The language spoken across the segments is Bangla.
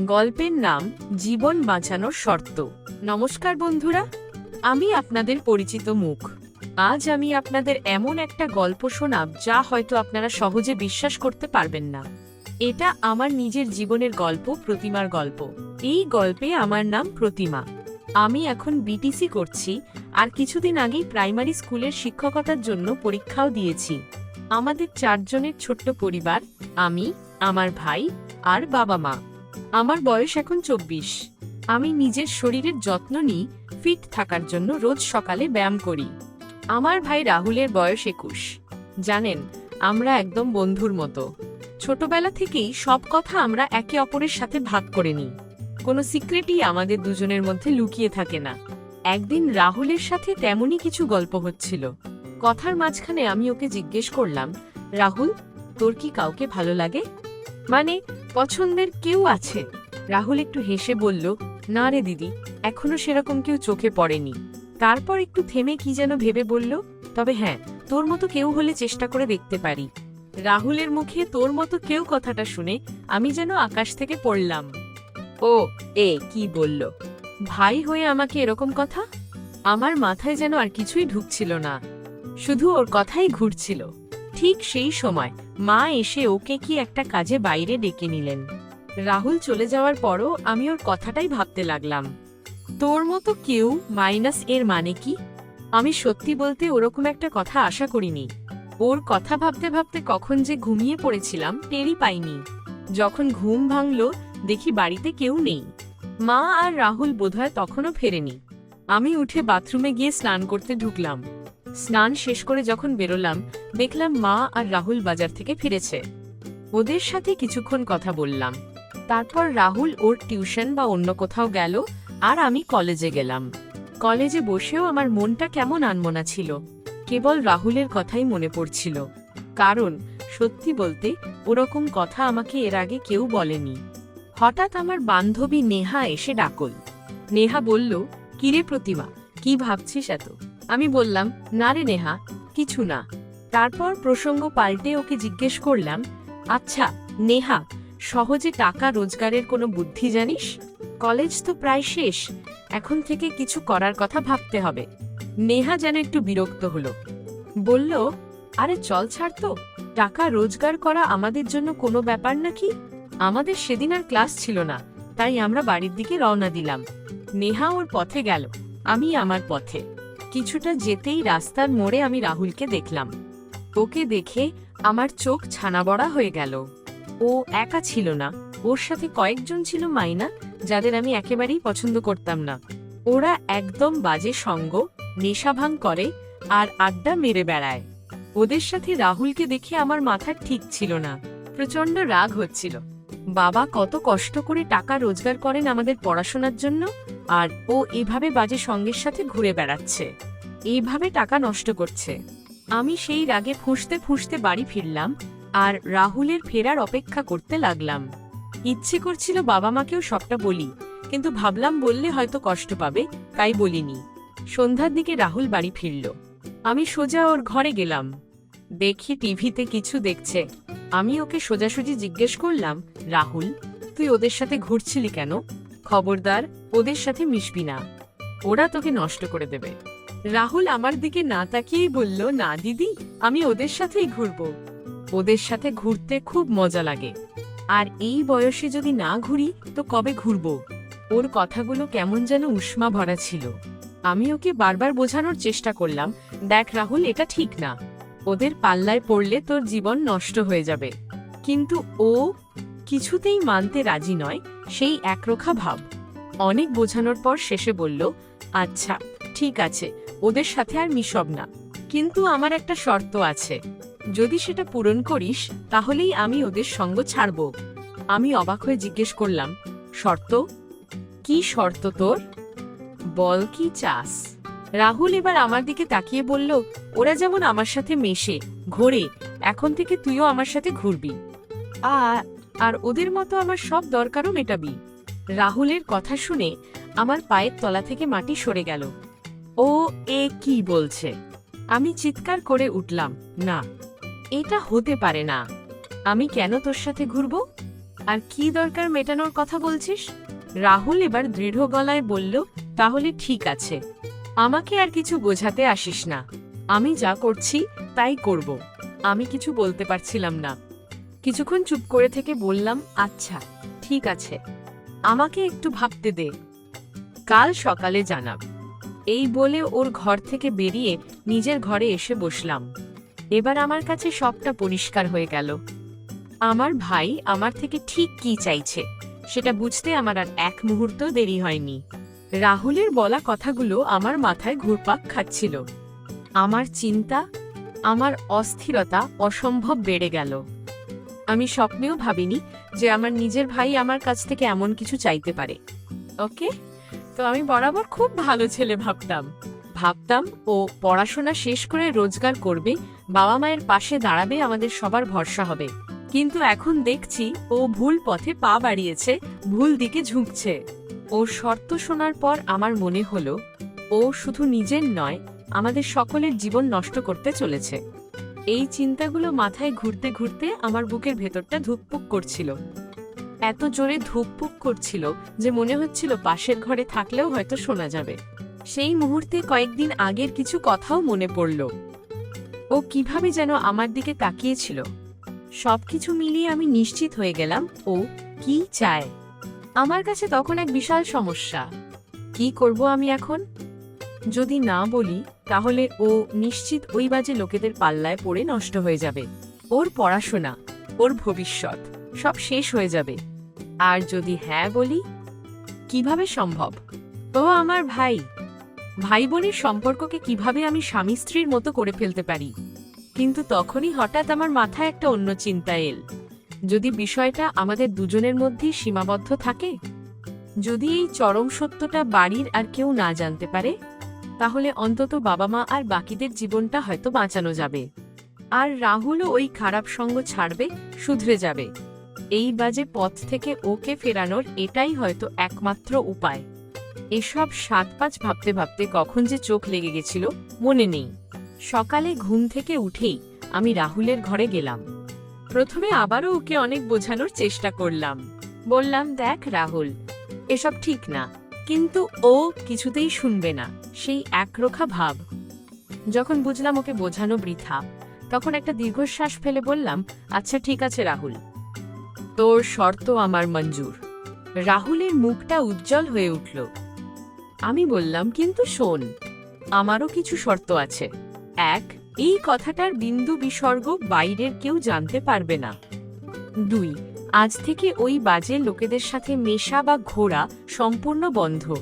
গল্পের নাম জীবন বাঁচানোর শর্ত। নমস্কার বন্ধুরা, আমি আপনাদের পরিচিত মুখ। আজ আমি আপনাদের এমন একটা গল্প শোনাব যা হয়তো আপনারা সহজে বিশ্বাস করতে পারবেন না। এটা আমার নিজের জীবনের গল্প, প্রতিমার গল্প। এই গল্পে আমার নাম প্রতিমা। আমি এখন বিটিসি করছি, আর কিছুদিন আগেই প্রাইমারি স্কুলের শিক্ষকতার জন্য পরীক্ষাও দিয়েছি। আমাদের চারজনের ছোট্ট পরিবার, আমি, আমার ভাই, আর বাবা মা। আমার বয়স এখন চব্বিশ। আমি নিজের শরীরের যত্ন নিই ফিট থাকার জন্য রোজ সকালে ব্যায়াম করি। আমার ভাই রাহুলের বয়স একুশ। জানেন, আমরা একদম বন্ধুর মতো। ছোটবেলা থেকেই সব কথা আমরা একে অপরের সাথে ভাগ করে নিই। কোনো সিক্রেটই আমাদের দুজনের মধ্যে লুকিয়ে থাকে না। একদিন রাহুলের সাথে তেমনই কিছু গল্প হচ্ছিল। কথার মাঝখানে আমি ওকে জিজ্ঞেস করলাম, রাহুল, তোর কি কাউকে ভালো লাগে? মানে পছন্দের কেউ আছে? রাহুল একটু হেসে বলল, না রে দিদি, এখনও সেরকম কেউ চোখে পড়েনি। তারপর একটু থেমে কি যেন ভেবে বলল, তবে হ্যাঁ তোর মতো কেউ হলে চেষ্টা করে দেখতে পারি। রাহুলের মুখে তোর মতো কেউ কথাটা শুনে আমি যেন আকাশ থেকে পড়লাম। ও, এ, কি বলল? ভাই হয়ে আমাকে এরকম কথা? আমার মাথায় যেন আর কিছুই ঢুকছিল না। শুধু ওর কথাই ঘুরছিল। ঠিক সেই সময় মা এসে ওকে কি একটা কাজে বাইরে ডেকে নিলেন। রাহুল চলে যাওয়ার পরও আমি ওর কথাটাই ভাবতে লাগলাম। তোর মতো কেউ মাইনাস এর মানে কি? আমি সত্যি বলতে ওরকম একটা কথা আশা করিনি। ওর কথা ভাবতে ভাবতে কখন যে ঘুমিয়ে পড়েছিলাম টেরই পাইনি। যখন ঘুম ভাঙল, দেখি বাড়িতে কেউ নেই। মা আর রাহুল বোধহয় তখনও ফেরেনি। আমি উঠে বাথরুমে গিয়ে স্নান করতে ঢুকলাম। স্নান শেষ করে যখন বেরোলাম, দেখলাম মা আর রাহুল বাজার থেকে ফিরেছে। ওদের সাথে কিছুক্ষণ কথা বললাম। তারপর রাহুল ওর টিউশন বা অন্য কোথাও গেল আর আমি কলেজে গেলাম। কলেজে বসেও আমার মনটা কেমন আনমনা ছিল। কেবল রাহুলের কথাই মনে পড়ছিল। কারণ, সত্যি বলতে, ওরকম কথা আমাকে এর আগে কেউ বলেনি। হঠাৎ আমার বান্ধবী নেহা এসে ডাকল। নেহা বলল, কিরে প্রতিমা, কি ভাবছিস এত? আমি বললাম, না রে নেহা, কিছু না। তারপর প্রসঙ্গ পাল্টে ওকে জিজ্ঞেস করলাম আচ্ছা নেহা, সহজে টাকা রোজগারের কোনো বুদ্ধি জানিস? কলেজ তো প্রায় শেষ, এখন থেকে কিছু করার কথা ভাবতে হবে। নেহা যেন একটু বিরক্ত হলো। বলল, আরে চল ছাড় তো, টাকা রোজগার করা আমাদের জন্য কোনো ব্যাপার নাকি? আমাদের সেদিন আর ক্লাস ছিল না, তাই আমরা বাড়ির দিকে রওনা দিলাম। নেহা ওর পথে গেল, আমি আমার পথে। কিছুটা যেতেই রাস্তার মোড়ে আমি রাহুলকে দেখলাম। ওকে দেখে আমার চোখ ছানাবড়া হয়ে গেল। ও একা ছিল না। ওর সাথে কয়েকজন ছিল মাইনা, যাদের আমি একেবারেই পছন্দ করতাম না। ওরা একদম বাজে সঙ্গ, নেশাভাং করে আর আড্ডা মেরে বেড়ায়। ওদের সাথে রাহুলকে দেখে আমার মাথা ঠিক ছিল না। প্রচণ্ড রাগ হচ্ছিল। বাবা কত কষ্ট করে টাকা রোজগার করেন আমাদের পড়াশোনার জন্য? আর ও এভাবে বাজে সঙ্গের সাথে ঘুরে বেড়াচ্ছে। এইভাবে টাকা নষ্ট করছে। আমি সেই রাগে ফুঁসতে ফুঁসতে বাড়ি ফিরলাম আর রাহুলের ফেরার অপেক্ষা করতে লাগলাম। ইচ্ছে করছিল বাবা মাকেও সবটা বলি, কিন্তু ভাবলাম বললে হয়তো কষ্ট পাবে, তাই বলিনি। সন্ধ্যার দিকে রাহুল বাড়ি ফিরল। আমি সোজা ওর ঘরে গেলাম। দেখি টিভিতে কিছু দেখছে। আমি ওকে সোজাসুজি জিজ্ঞেস করলাম, রাহুল, তুই ওদের সাথে ঘুরছিলি কেন? খবরদার, ওদের সাথে মিশবি না। ওরা তোকে নষ্ট করে দেবে। রাহুল আমার দিকে না তাকিয়েই বলল, না, দিদি, আমি ওদের সাথেই ঘুরবো। ওদের সাথে ঘুরতে খুব মজা লাগে। আর এই বয়সে যদি না ঘুরি, তো কবে ঘুরবো? ওর কথাগুলো কেমন যেন উষ্মা ভরা ছিল। আমি ওকে বারবার বোঝানোর চেষ্টা করলাম, দেখ রাহুল, এটা ঠিক না। ওদের পাল্লায় পড়লে তোর জীবন নষ্ট হয়ে যাবে। কিন্তু ও কিছুতেই মানতে রাজি নয়। সেই একরোখা ভাব। অনেক বোঝানোর পর শেষে বলল আচ্ছা ঠিক আছে, ওদের সাথে আর মিশব না। কিন্তু আমার একটা শর্ত আছে। যদি সেটা পূরণ করিস, তাহলেই আমি ওদের সঙ্গ ছাড়ব। আমি অবাক হয়ে জিজ্ঞেস করলাম, শর্ত? কি শর্ত তোর? বল কি চাস। রাহুল এবার আমার দিকে তাকিয়ে বলল, ওরা যেমন আমার সাথে মেশে, ঘোরে, এখন থেকে তুইও আমার সাথে ঘুরবি। আ আর ওদের মতো আমার সব দরকারও মেটাবি। রাহুলের কথা শুনে আমার পায়ের তলা থেকে মাটি সরে গেল। ও, এ কি বলছে? আমি চিৎকার করে উঠলাম, না, এটা হতে পারে না। আমি কেন তোর সাথে ঘুরবো? আর কি দরকার মেটানোর কথা বলছিস? রাহুল এবার দৃঢ় গলায় বলল, তাহলে ঠিক আছে। আমাকে আর কিছু বোঝাতে আসিস না। আমি যা করছি, তাই করব। আমি কিছু বলতে পারছিলাম না। কিছুক্ষণ চুপ করে থেকে বললাম আচ্ছা ঠিক আছে। আমাকে একটু ভাবতে দে। কাল সকালে জানাব। এই বলে ওর ঘর থেকে বেরিয়ে নিজের ঘরে এসে বসলাম। এবার আমার কাছে সবটা পরিষ্কার হয়ে গেল। আমার ভাই আমার থেকে ঠিক কি চাইছে, সেটা বুঝতে আমার আর এক মুহূর্ত দেরি হয়নি। রাহুলের বলা কথাগুলো আমার মাথায় ঘুরপাক খাচ্ছিল। আমার চিন্তা, আমার অস্থিরতা অসম্ভব বেড়ে গেল। আমি স্বপ্নেও ভাবিনি যে আমার নিজের ভাই আমার কাছ থেকে এমন কিছু চাইতে পারে। ওকে? তো আমি বরাবর খুব ভালো ছেলে ভাবতাম। ভাবতাম ও পড়াশোনা শেষ করে রোজগার করবে, বাবা মায়ের পাশে দাঁড়াবে, আমাদের সবার ভরসা হবে। কিন্তু এখন দেখছি ও ভুল পথে পা বাড়িয়েছে, ভুল দিকে ঝুঁকছে। ও শর্ত শোনার পর আমার মনে হলো, ও শুধু নিজের নয়, আমাদের সকলের জীবন নষ্ট করতে চলেছে। এই চিন্তাগুলো মাথায় ঘুরতে ঘুরতে আমার বুকের ভেতরটা ধুকপুক করছিল। এত জোরে ধুকপুক করছিল যে মনে হচ্ছিল পাশের ঘরে থাকলেও হয়তো শোনা যাবে। সেই মুহূর্তে কয়েকদিন আগের কিছু কথাও মনে পড়ল। ও কীভাবে যেন আমার দিকে তাকিয়েছিল। সবকিছু মিলিয়ে আমি নিশ্চিত হয়ে গেলাম, ও কি চায়? আমার কাছে তখন এক বিশাল সমস্যা। কি করব আমি এখন? যদি না বলি, তাহলে ও নিশ্চিত ওই বাজে লোকেদের পাল্লায় পড়ে নষ্ট হয়ে যাবে। ওর পড়াশোনা, ওর ভবিষ্যৎ, সব শেষ হয়ে যাবে। আর যদি হ্যাঁ বলি, কীভাবে সম্ভব? ও আমার ভাই। ভাই বোনের সম্পর্ককে কীভাবে আমি স্বামী স্ত্রীর মতো করে ফেলতে পারি? কিন্তু তখনই হঠাৎ আমার মাথায় একটা অন্য চিন্তা এল। যদি বিষয়টা আমাদের দুজনের মধ্যেই সীমাবদ্ধ থাকে? যদি এই চরম সত্যটা বাড়ির আর কেউ না জানতে পারে? তাহলে অন্তত বাবা মা আর বাকিদের জীবনটা হয়তো বাঁচানো যাবে। আর রাহুলও ওই খারাপ সঙ্গ ছাড়বে, শুধরে যাবে। এই বাজে পথ থেকে ওকে ফেরানোর এটাই হয়তো একমাত্র উপায়। এসব সাত পাঁচ ভাবতে ভাবতে কখন যে চোখ লেগে গেছিল, মনে নেই। সকালে ঘুম থেকে উঠেই আমি রাহুলের ঘরে গেলাম। প্রথমে আবারও ওকে অনেক বোঝানোর চেষ্টা করলাম। বললাম, দেখ রাহুল, এসব ঠিক না। কিন্তু ও কিছুতেই শুনবে না, সেই একরোখা ভাব। যখন বুঝলাম ওকে বোঝানো বৃথা, তখন একটা দীর্ঘশ্বাস ফেলে বললাম আচ্ছা ঠিক আছে, রাহুল। তোর শর্ত আমার মঞ্জুর। রাহুলের মুখটা উজ্জ্বল হয়ে উঠল। আমি বললাম, কিন্তু শোন, আমারও কিছু শর্ত আছে। এক, এই কথাটার বিন্দু বিসর্গ বাইরের কেউ জানতে পারবে না। দুই আজ থেকে ওই বাজে লোকেদের সাথে মেশা বা ঘোরা সম্পূর্ণ বন্ধ।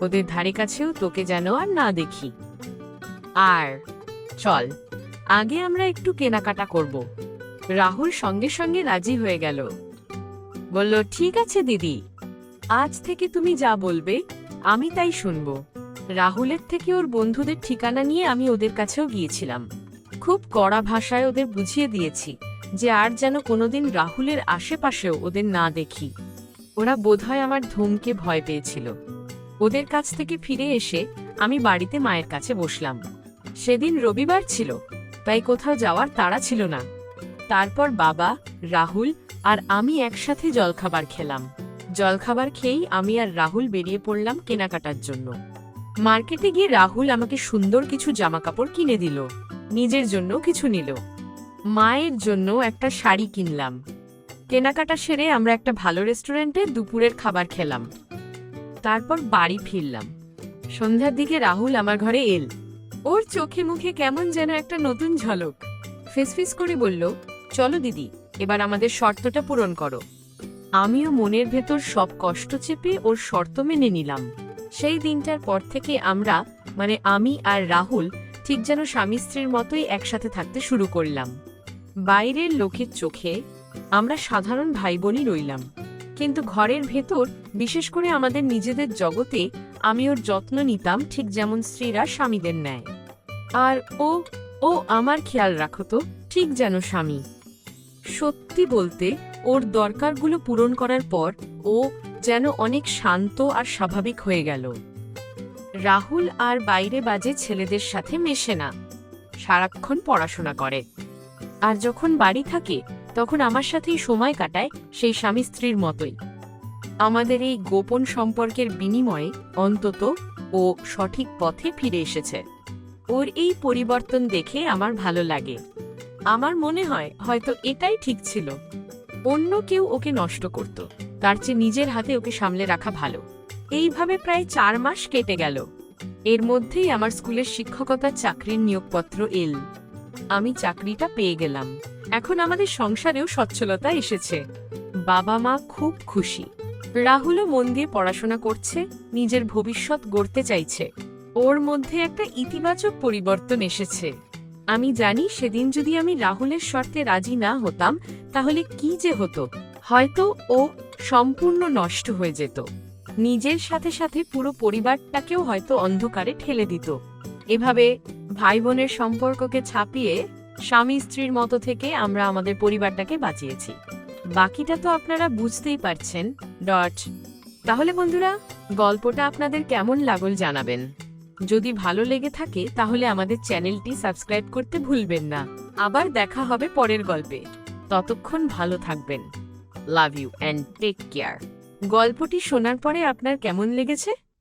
ওদের ধারে কাছেও তোকে যেন আর না দেখি। আর চল, আগে আমরা একটু কেনাকাটা করব। রাহুল সঙ্গে সঙ্গে রাজি হয়ে গেল। বলল, ঠিক আছে দিদি, আজ থেকে তুমি যা বলবে, আমি তাই শুনব। রাহুলের থেকে ওর বন্ধুদের ঠিকানা নিয়ে আমি ওদের কাছেও গিয়েছিলাম। খুব কড়া ভাষায় ওদের বুঝিয়ে দিয়েছি। যে আর যেন কোনোদিন রাহুলের আশেপাশেও ওদের না দেখি। ওরা বোধহয় আমার ধুমকে ভয় পেয়েছিল। ওদের কাছ থেকে ফিরে এসে আমি বাড়িতে মায়ের কাছে বসলাম। সেদিন রবিবার ছিল, তাই কোথাও যাওয়ার তাড়া ছিল না। তারপর বাবা, রাহুল আর আমি একসাথে জলখাবার খেলাম। জলখাবার খেয়েই আমি আর রাহুল বেরিয়ে পড়লাম কেনাকাটার জন্য। মার্কেটে গিয়ে রাহুল আমাকে সুন্দর কিছু জামাকাপড় কিনে দিল। নিজের জন্য কিছু নিল। মায়ের জন্য একটা শাড়ি কিনলাম। কেনাকাটা সেরে আমরা একটা ভালো রেস্টুরেন্টে দুপুরের খাবার খেলাম। তারপর বাড়ি ফিরলাম। সন্ধ্যার দিকে রাহুল আমার ঘরে এল। ওর চোখে মুখে কেমন যেন একটা নতুন ঝলক। ফিসফিস করে বলল, চলো দিদি, এবার আমাদের শর্তটা পূরণ করো। আমিও মনের ভেতর সব কষ্ট চেপে ওর শর্ত মেনে নিলাম। সেই দিনটার পর থেকে আমরা মানে আমি আর রাহুল, ঠিক যেন স্বামী স্ত্রীর মতোই একসাথে থাকতে শুরু করলাম। বাইরের লোকের চোখে আমরা সাধারণ ভাই বোনই রইলাম। কিন্তু ঘরের ভেতর, বিশেষ করে আমাদের নিজেদের জগতে, আমি ওর যত্ন নিতাম ঠিক যেমন স্ত্রীরা স্বামীদের নেয়। আর ও ও আমার খেয়াল রাখো তো, ঠিক যেন স্বামী। সত্যি বলতে, ওর দরকারগুলো পূরণ করার পর, ও যেন অনেক শান্ত আর স্বাভাবিক হয়ে গেল। রাহুল আর বাইরে বাজে ছেলেদের সাথে মেশে না। সারাক্ষণ পড়াশোনা করে। আর যখন বাড়ি থাকে, তখন আমার সাথেই সময় কাটায় সেই স্বামী স্ত্রীর মতোই। আমাদের এই গোপন সম্পর্কের বিনিময়ে অন্তত ও সঠিক পথে ফিরে এসেছে। ওর এই পরিবর্তন দেখে আমার ভালো লাগে। আমার মনে হয়, হয়তো এটাই ঠিক ছিল। অন্য কেউ ওকে নষ্ট করত, তার চেয়ে নিজের হাতে ওকে সামলে রাখা ভালো। এইভাবে প্রায় চার মাস কেটে গেল। এর মধ্যেই আমার স্কুলের শিক্ষকতার চাকরির নিয়োগপত্র এল। আমি চাকরিটা পেয়ে গেলাম। এখন আমাদের সংসারেও সচ্ছলতা এসেছে। বাবা মা খুব খুশি। রাহুলও মন দিয়ে পড়াশোনা করছে, নিজের ভবিষ্যৎ গড়তে চাইছে। ওর মধ্যে একটা ইতিবাচক পরিবর্তন এসেছে। আমি জানি সেদিন যদি আমি রাহুলের শর্তে রাজি না হতাম, তাহলে কি যে হতো? হয়তো ও সম্পূর্ণ নষ্ট হয়ে যেত। নিজের সাথে সাথে পুরো পরিবারটাকেও হয়তো অন্ধকারে ঠেলে দিত। এভাবে ভাই বোনের সম্পর্ককে ছাপিয়ে স্বামী স্ত্রীর মতো থেকে আমরা আমাদের পরিবারটাকে বাঁচিয়েছি। বাকিটা তো আপনারা বুঝতেই পারছেন, ডট। তাহলে বন্ধুরা, গল্পটা আপনাদের কেমন লাগল জানাবেন। যদি ভালো লেগে থাকে, তাহলে আমাদের চ্যানেলটি সাবস্ক্রাইব করতে ভুলবেন না। আবার দেখা হবে পরের গল্পে। ততক্ষণ ভালো থাকবেন। Love you and take care. গল্পটি শোনার পরে আপনার কেমন লেগেছে?